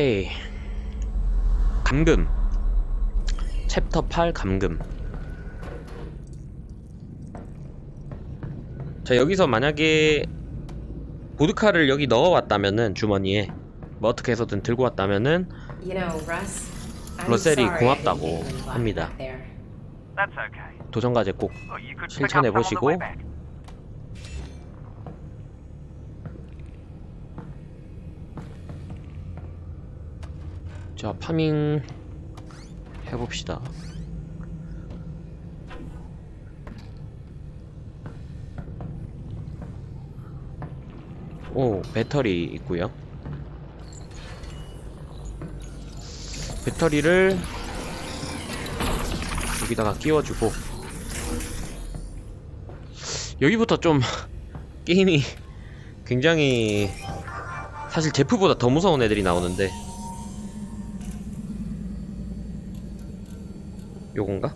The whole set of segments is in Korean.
에이. 감금. 챕터 8 감금. 자, 여기서 만약에 보드카를 여기 넣어왔다면은 주머니에 뭐 어떻게 해서든 들고 왔다면은 You know, Russ. I'm 러셀이 고맙다고 합니다. 도전과제 꼭 Well, you could pick up 실천해 some on the 보시고 자, 파밍 해봅시다. 오, 배터리 있고요. 배터리를 여기다가 끼워주고 여기부터 좀 게임이 굉장히 사실 제프보다 더 무서운 애들이 나오는데 요건가?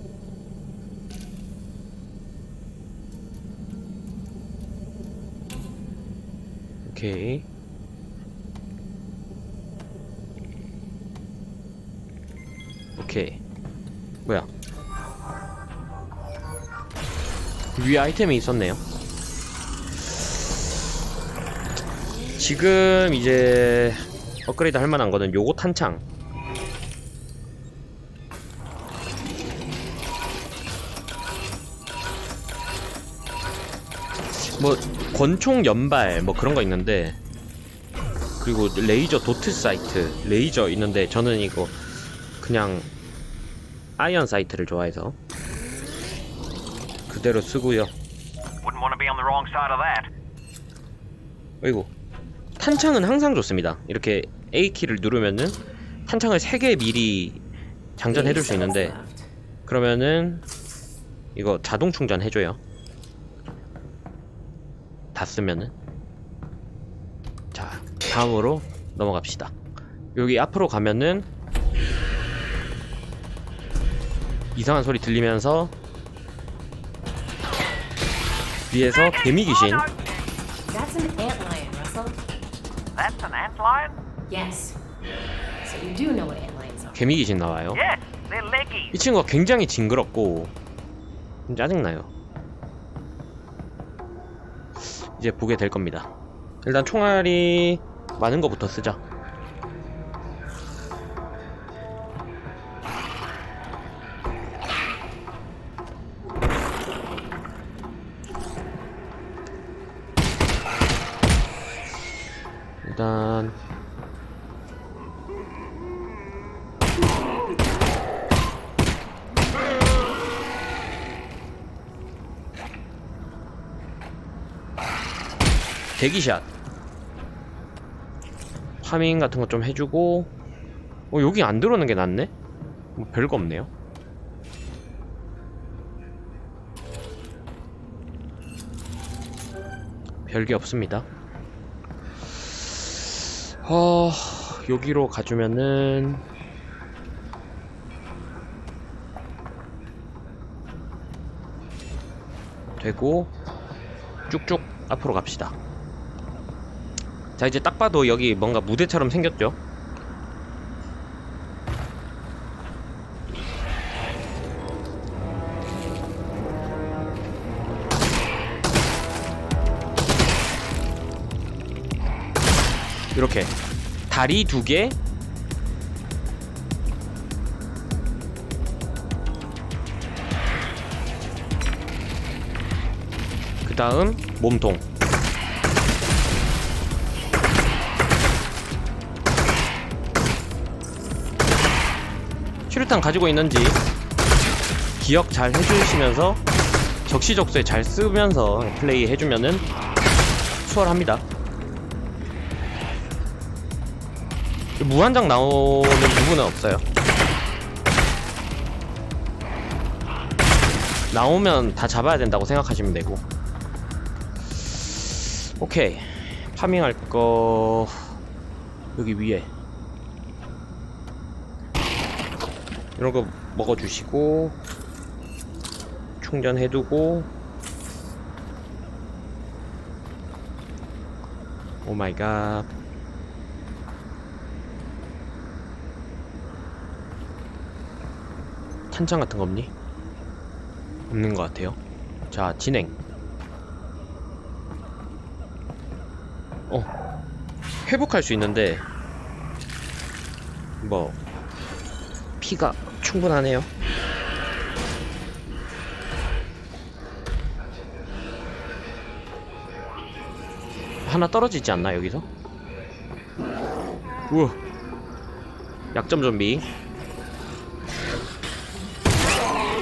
오케이. 오케이. 뭐야? 위에 아이템이 있었네요. 지금 이제 업그레이드 할 만한 거는 요거 탄창 뭐 권총 연발 뭐 그런 거 있는데 그리고 레이저 도트 사이트 레이저 있는데 저는 이거 그냥 아이언 사이트를 좋아해서 그대로 쓰고요. 어이구 탄창은 항상 좋습니다 이렇게 A키를 누르면은 탄창을 3개 미리 장전해둘 수 있는데. 그러면은 이거 자동 충전 해줘요. 다 쓰면은 자 다음으로 넘어갑시다. 여기 앞으로 가면은 이상한 소리 들리면서 위에서 개미 귀신 That's an antlion, Russell. That's an antlion? Yes. So you do know what antlions are. 개미 귀신 나와요. Yes, they're leggy. 이 친구가 굉장히 징그럽고 좀 짜증나요. 이제 보게 될 겁니다. 일단 총알이 많은 거부터 쓰자. 대기샷. 파밍 같은 거 좀 해주고. 어 여기 안 들어오는 게 낫네? 뭐 별거 없네요. 별게 없습니다. 어 여기로 가주면은. 되고 쭉쭉 앞으로 갑시다. 자 이제 딱 봐도 여기 뭔가 무대처럼 생겼죠? 이렇게 다리 두 개, 그 다음 몸통. 슈루탄 가지고 있는지 기억 잘 해주시면서 적시적소에 잘 쓰면서 플레이 해주면은 수월합니다. 무한장 나오는 부분은 없어요. 나오면 다 잡아야 된다고 생각하시면 되고. 오케이. 파밍할 거 여기 위에 이런 거 먹어주시고 충전해두고 오 마이 갓. 탄창 같은 거 없니? 없는 것 같아요. 자 진행. 어 회복할 수 있는데 뭐 피가 충분하네요. 하나 떨어지지 않나, 여기서? 우와. 약점 좀비.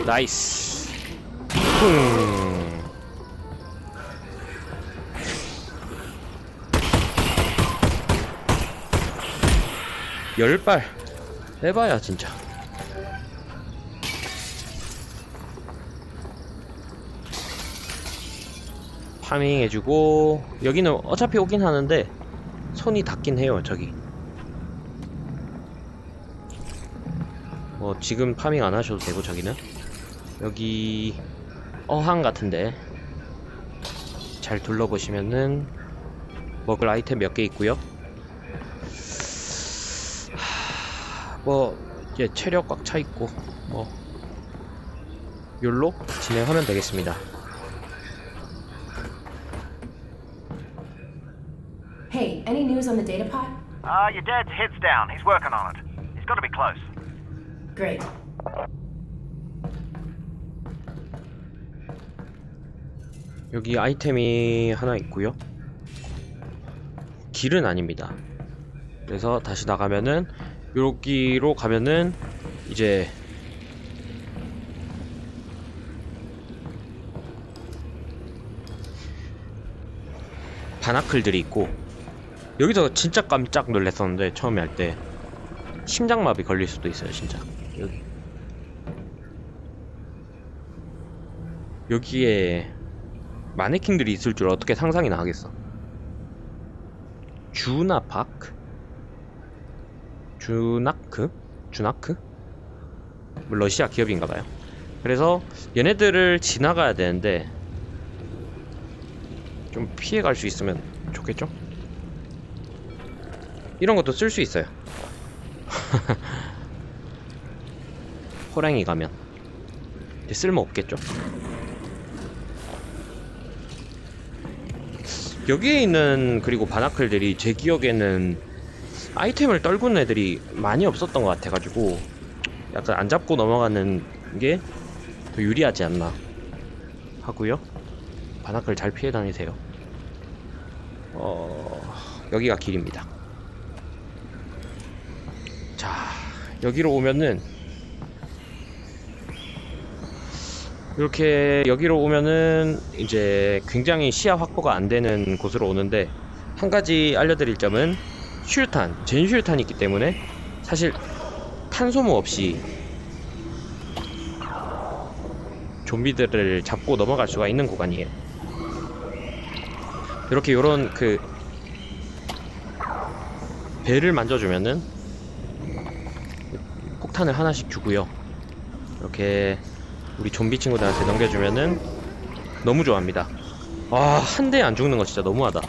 나이스. 쿵. 열 발. 해봐야 진짜. 파밍 해주고 여기는 어차피 오긴 하는데 손이 닿긴 해요 저기. 뭐 지금 파밍 안 하셔도 되고 저기는 여기 어항 같은데 잘 둘러보시면은 먹을 아이템 몇 개 있고요. 하, 뭐 이제 체력 꽉 차 있고 뭐 욜로 진행하면 되겠습니다. Any news on the data pod? Uh, your dad's head's down. He's working on it. He's got to be close. Great. 여기 아이템이 하나 있고요. 길은 아닙니다. 그래서 다시 나가면은 여기로 가면은 이제 바나클들이 있고 여기서 진짜 깜짝 놀랐었는데 처음에 할 때 심장마비 걸릴 수도 있어요 진짜 여기 여기에 마네킹들이 있을 줄 어떻게 상상이나 하겠어. 주나파크? 주나크? 주나크? 뭐 러시아 기업인가봐요. 그래서 얘네들을 지나가야 되는데 좀 피해갈 수 있으면 좋겠죠? 이런 것도 쓸 수 있어요. 호랑이 가면 이제 쓸모 없겠죠? 여기에 있는 그리고 바나클들이 제 기억에는 아이템을 떨구는 애들이 많이 없었던 것 같아가지고 약간 안 잡고 넘어가는 게 더 유리하지 않나 하고요. 바나클 잘 피해 다니세요. 어 여기가 길입니다. 자 여기로 오면은 이렇게 여기로 오면은 이제 굉장히 시야 확보가 안 되는 곳으로 오는데 한 가지 알려드릴 점은 슈탄, 젠슈탄이 있기 때문에 사실 탄소모 없이 좀비들을 잡고 넘어갈 수가 있는 구간이에요. 이렇게 요런 그 배를 만져주면은 폭탄을 하나씩 주고요. 이렇게 우리 좀비 친구들한테 넘겨주면은 너무 좋아합니다. 와, 한 대에 안 죽는 거 진짜 너무하다.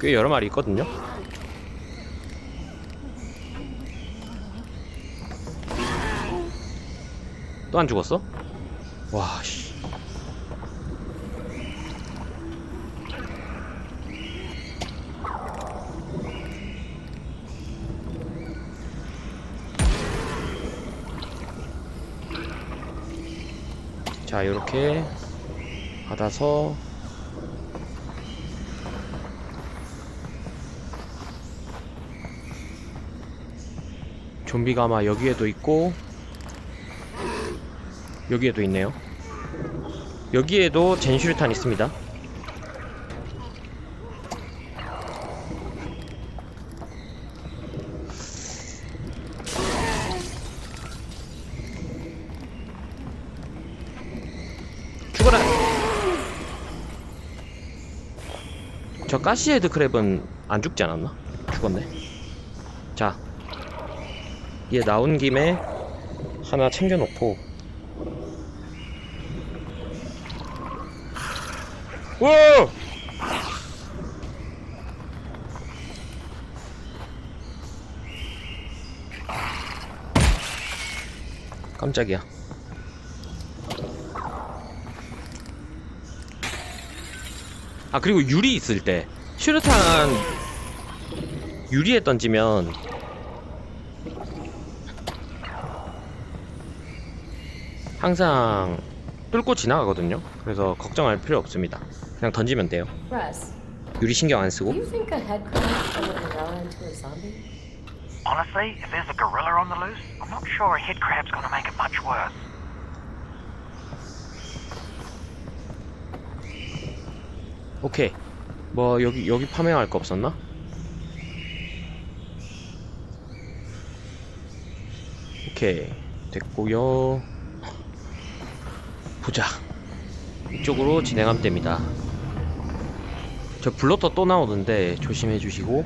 꽤 여러 마리 있거든요. 또 안 죽었어? 와, 씨. 자, 요렇게 받아서 좀비가 아마 여기에도 있고 여기에도 있네요. 여기에도 젠슈르탄 있습니다. 가시헤드 크랩은 안 죽지 않았나? 죽었네 자 얘 나온 김에 하나 챙겨놓고 우와! 깜짝이야 아 그리고 유리 있을 때 슈르탄 유리에 던지면 항상 뚫고 지나가거든요. 그래서 걱정할 필요 없습니다. 그냥 던지면 돼요. 유리 신경 안 쓰고. Honestly, if there's a gorilla on the loose, I'm not sure a head crab's gonna make it much worse. 오케이. 뭐 여기 여기 파밍할 거 없었나? 오케이 됐고요. 보자. 이쪽으로 진행하면 됩니다. 저 블러터 또 나오는데 조심해 주시고.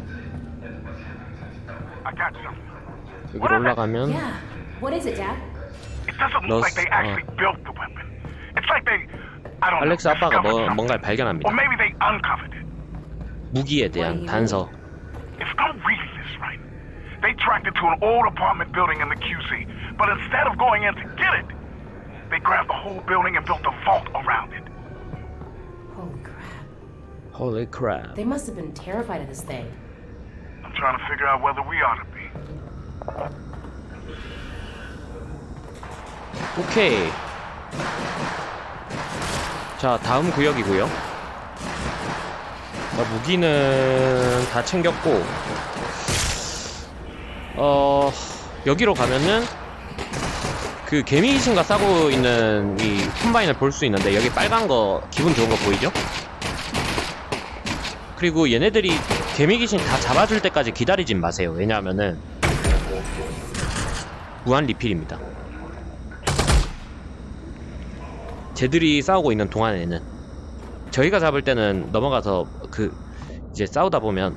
여기로 올라가면. What is 알렉스 know, 아빠가 discovered 뭐, something. 뭔가를 발견합니다. Or maybe they uncovered it. 무기에 대한 단서. If I'm reading this right, they tracked it to an old apartment building in the QC, but instead of going in to get it, they grabbed the whole building and built a vault around it. Holy crap. Holy crap. They must have been terrified of this thing. I'm trying to figure out whether we ought to be. 오케이. 자, 다음 구역이고요. 어, 무기는 다 챙겼고, 어, 여기로 가면은 그 개미 귀신과 싸고 있는 이 콤바인을 볼 수 있는데 여기 빨간 거 기분 좋은 거 보이죠? 그리고 얘네들이 개미 귀신 다 잡아줄 때까지 기다리진 마세요. 왜냐하면은 무한 리필입니다. 쟤들이 싸우고 있는 동안에는 저희가 잡을 때는 넘어가서 그 이제 싸우다 보면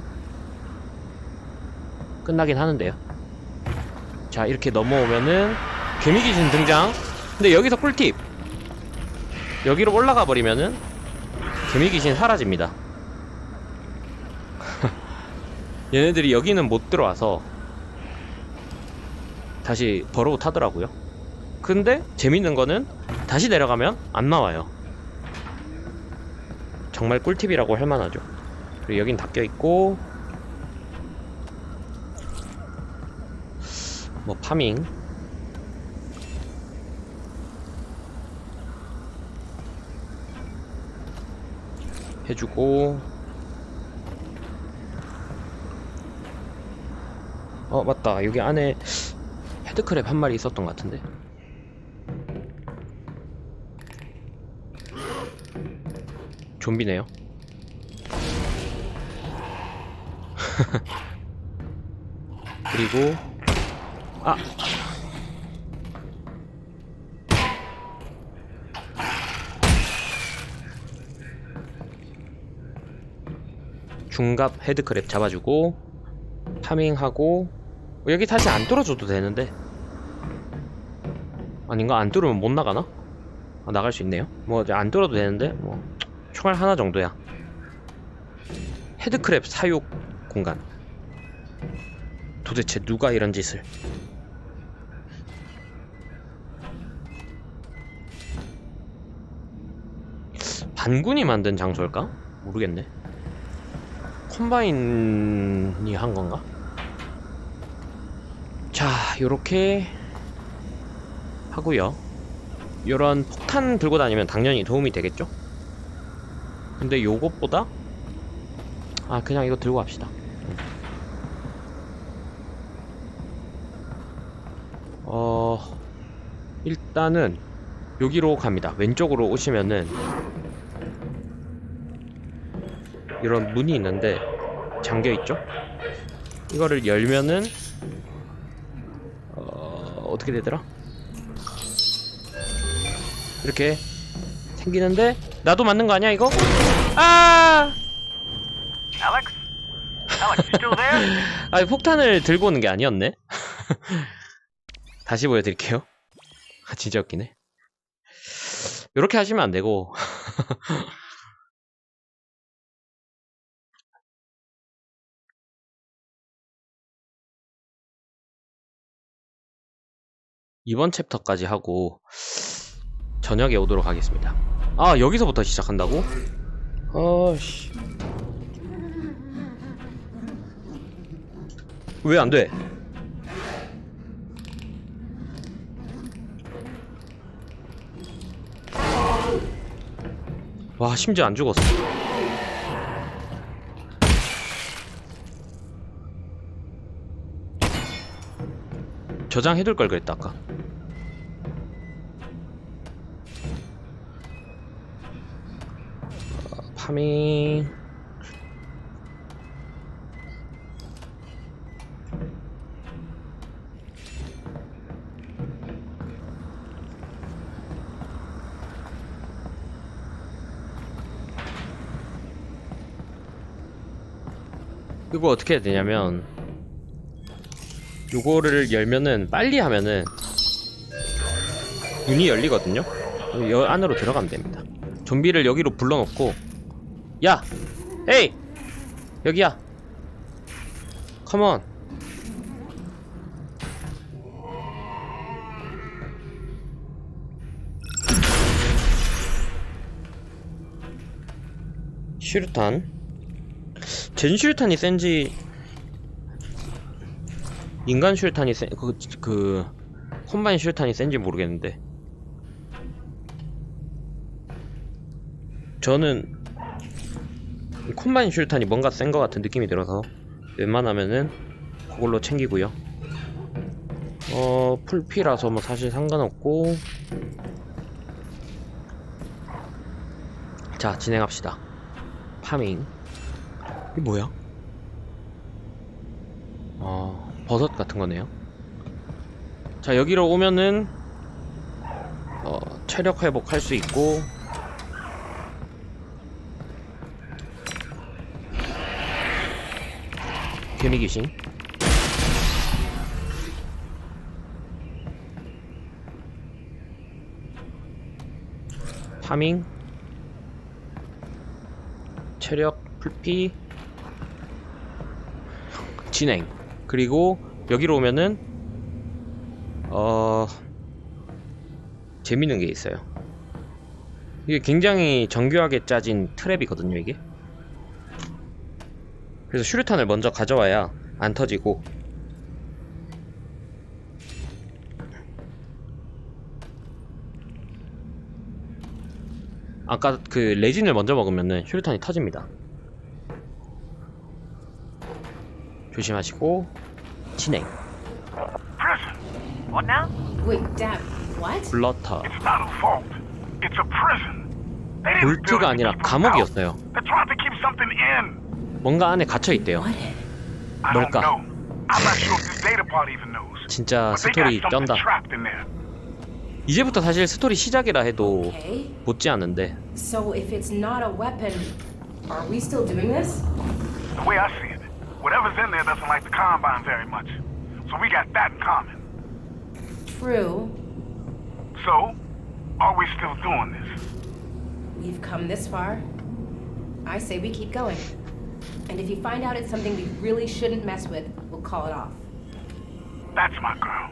끝나긴 하는데요. 자 이렇게 넘어오면은 개미귀신 등장. 근데 여기서 꿀팁. 여기로 올라가 버리면은 개미귀신 사라집니다. 얘네들이 여기는 못 들어와서 다시 버로우 타더라고요. 근데 재밌는 거는 다시 내려가면 안 나와요. 정말 꿀팁이라고 할 만하죠. 그리고 여긴 닫혀 있고 뭐 파밍 해주고 어 맞다 여기 안에 헤드크랩 한 마리 있었던 것 같은데 좀비네요. 그리고 아 중갑 헤드크랩 잡아주고 파밍하고 어, 여기 다시 안 뚫어줘도 되는데 아닌가 안 뚫으면 못 나가나? 아, 나갈 수 있네요. 뭐 안 뚫어도 되는데 뭐 총알 하나 정도야. 헤드크랩 사육 공간. 도대체 누가 이런 짓을? 반군이 만든 장소일까? 모르겠네. 콤바인이 한 건가? 자, 요렇게 하고요. 요런 폭탄 들고 다니면 당연히 도움이 되겠죠? 근데 요것보다 아 그냥 이거 들고 갑시다 어 일단은 여기로 갑니다 왼쪽으로 오시면은 이런 문이 있는데 잠겨있죠? 이거를 열면은 어, 어떻게 되더라? 이렇게 생기는데 나도 맞는 거 아니야 이거? 아! Alex? Alex, you still there? 아 폭탄을 들고 오는 게 아니었네. 다시 보여드릴게요. 아 진짜 웃기네. 이렇게 하시면 안 되고 이번 챕터까지 하고 저녁에 오도록 하겠습니다. 아 여기서부터 시작한다고? 아씨 왜 안 돼? 와 심지어 안 죽었어. 저장해둘 걸 그랬다 아까. 어, 파밍. 이거 어떻게 해야 되냐면 요거를 열면은 빨리 하면은 문이 열리거든요. 여 안으로 들어가면 됩니다. 좀비를 여기로 불러놓고 야, 에이, 여기야. 컴온. 슈르탄. 젠 슈르탄이 센지 인간 슈르탄이 센, 그, 그, 콤바인 슈르탄이 센지 모르겠는데. 저는 콤바인 슈르탄이 뭔가 센 것 같은 느낌이 들어서 웬만하면은 그걸로 챙기고요. 어, 풀피라서 뭐 사실 상관없고. 자, 진행합시다. 파밍. 이게 뭐야? 어, 버섯 같은 거네요. 자, 여기로 오면은, 어, 체력 회복할 수 있고, 개미 귀신. 파밍. 체력 풀피. 진행. 그리고 여기로 오면은 어 재밌는 게 있어요. 이게 굉장히 정교하게 짜진 트랩이거든요, 이게. 그래서 슈르탄을 먼저 가져와야 안 터지고 아까 그 레진을 먼저 먹으면은 슈르탄이 터집니다. 조심하시고 진행 Prison. What now? Wait, Dad, what? 블러터 It's not a vault. It's a prison. They didn't build 볼트가 it to 아니라 keep us out. 감옥이었어요. They're trying to keep something in. 뭔가 안에 갇혀 있대요. 뭘까? 진짜 스토리 쩐다. 이제부터 사실 스토리 시작이라 해도. 못지 않은데 So if it's not a weapon, are we still doing this? The way I see it, whatever's in there doesn't like the Combine very much. So we got that in common. True. So, are we still doing this? We've come this far. I say we keep going. And if you find out it's something we really shouldn't mess with, we'll call it off. That's my girl.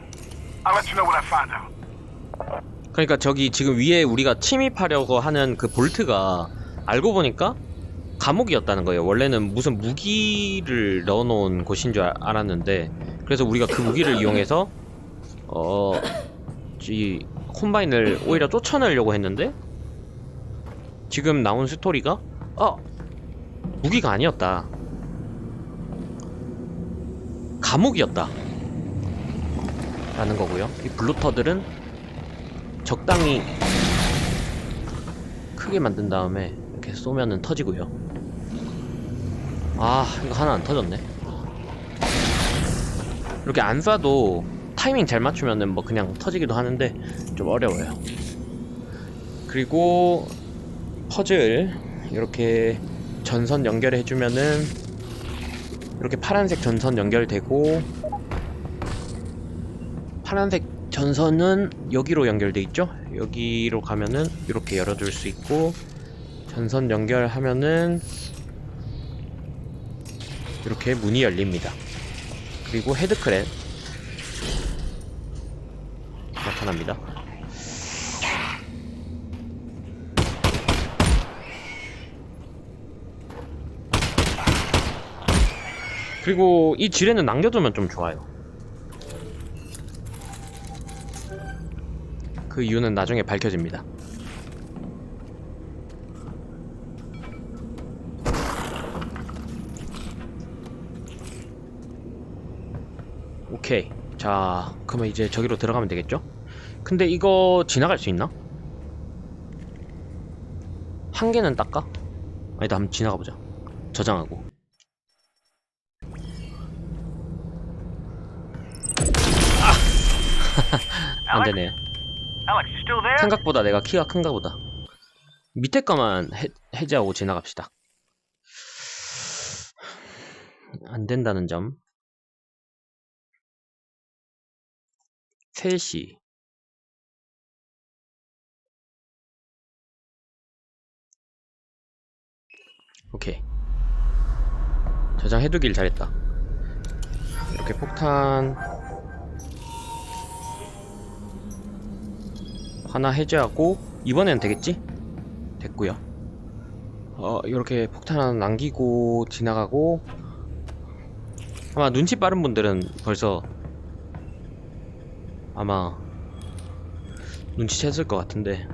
I'll let you know what I find out. 그러니까 저기 지금 위에 우리가 침입하려고 하는 그 볼트가 알고 보니까 감옥이었다는 거예요. 원래는 무슨 무기를 넣어놓은 곳인 줄 알- 알았는데 그래서 우리가 그 무기를 이용해서 어, 이 콤바인을 오히려 쫓아내려고 했는데 지금 나온 스토리가 어 무기가 아니었다. 감옥이었다. 라는 거고요. 이 블루터들은 적당히 크게 만든 다음에 이렇게 쏘면은 터지고요. 아, 이거 하나 안 터졌네. 이렇게 안 쏴도 타이밍 잘 맞추면은 뭐 그냥 터지기도 하는데 좀 어려워요. 그리고 퍼즐 이렇게 전선 연결해 주면은 이렇게 파란색 전선 연결되고 파란색 전선은 여기로 연결돼 있죠? 여기로 가면은 이렇게 열어둘 수 있고 전선 연결하면은 이렇게 문이 열립니다. 그리고 헤드크랩 나타납니다. 그리고 이 지뢰는 남겨두면 좀 좋아요. 그 이유는 나중에 밝혀집니다. 오케이. 자, 그러면 이제 저기로 들어가면 되겠죠? 근데 이거 지나갈 수 있나? 한 개는 닦아? 아니다, 한번 지나가 보자. 저장하고. 안 되네요. 생각보다 내가 키가 큰가 보다. 밑에 거만 해, 해제하고 지나갑시다. 안 된다는 점. 3시. 오케이. 저장해두길 잘했다. 이렇게 폭탄 하나 해제하고 이번엔 되겠지? 됐고요. 어 이렇게 폭탄 하나 남기고 지나가고 아마 눈치 빠른 분들은 벌써 아마 눈치챘을 것 같은데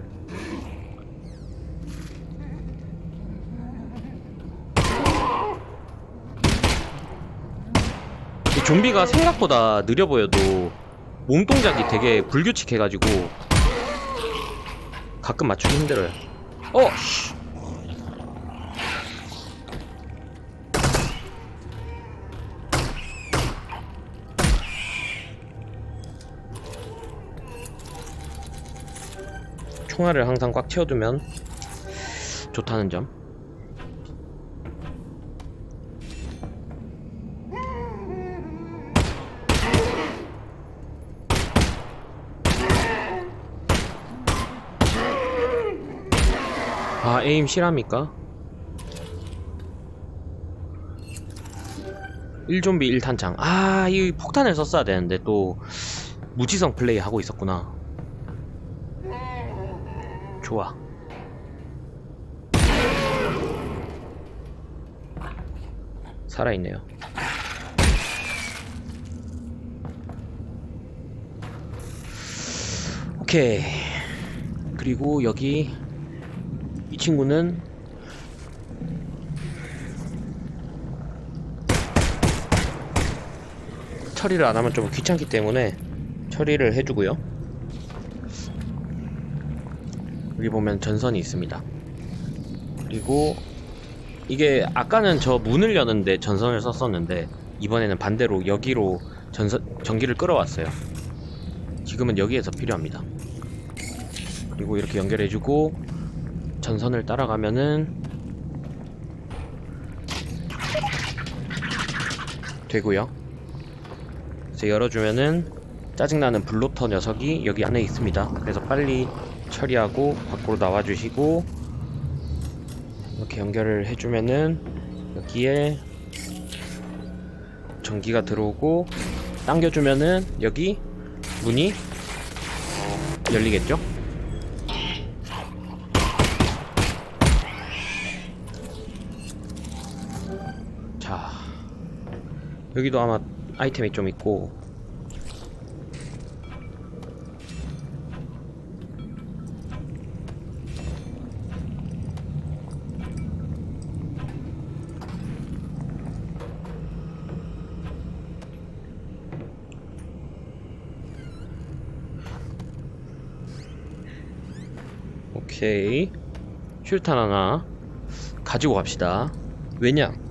이 좀비가 생각보다 느려 보여도 몸 동작이 되게 불규칙해가지고 가끔 맞추기 힘들어요. 어! 씨. 총알을 항상 꽉 채워두면 좋다는 점. 아 에임 실합니까? 1좀비 1탄창. 아 이 폭탄을 썼어야 되는데 또 무지성 플레이 하고 있었구나. 좋아. 살아있네요. 오케이. 그리고 여기 이 친구는 처리를 안 하면 좀 귀찮기 때문에 처리를 해주고요. 여기 보면 전선이 있습니다. 그리고 이게 아까는 저 문을 여는데 전선을 썼었는데 이번에는 반대로 여기로 전선 전기를 끌어왔어요. 지금은 여기에서 필요합니다. 그리고 이렇게 연결해주고 전선을 따라가면은 되고요. 이제 열어주면은 짜증나는 블로터 녀석이 여기 안에 있습니다. 그래서 빨리 처리하고 밖으로 나와주시고 이렇게 연결을 해주면은 여기에 전기가 들어오고 당겨주면은 여기 문이 열리겠죠? 여기도 아마 아이템이 좀 있고. 오케이. 슈탄 하나 가지고 갑시다. 왜냐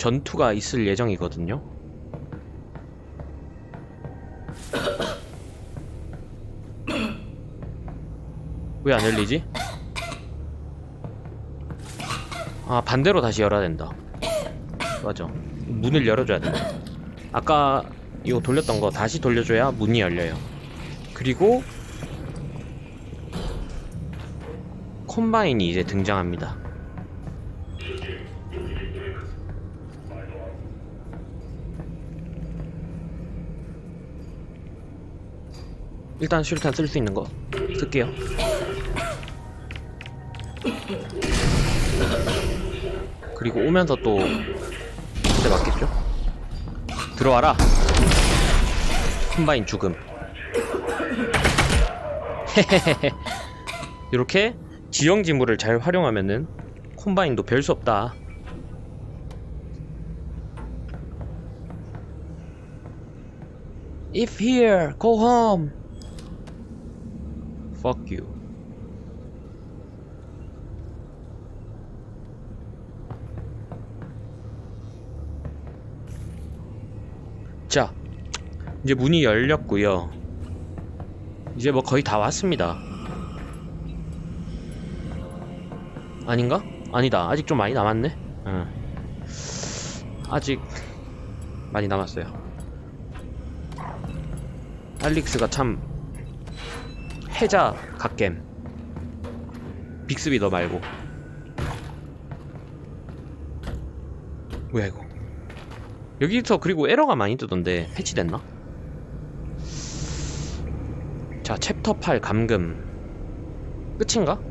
전투가 있을 예정이거든요. 왜 안 열리지? 아 반대로 다시 열어야 된다. 맞아. 문을 열어줘야 된다. 아까 이거 돌렸던 거 다시 돌려줘야 문이 열려요. 그리고 콤바인이 이제 등장합니다. 일단 수류탄 쓸 수 있는 거 쓸게요. 그리고 오면서 또 그때 맞겠죠? 들어와라. 콤바인 죽음. 이렇게 지형 지물을 잘 활용하면은 콤바인도 별 수 없다. If here, go home. Fuck you. 자, 이제 문이 열렸고요. 이제 뭐 거의 다 왔습니다. 아닌가? 아니다. 아직 좀 많이 남았네. 응. 아직 많이 남았어요. 알릭스가 참 해자 갓겜. 빅스비 너 말고. 뭐야 이거? 여기서 그리고 에러가 많이 뜨던데 패치됐나? 자 챕터 8 감금 끝인가?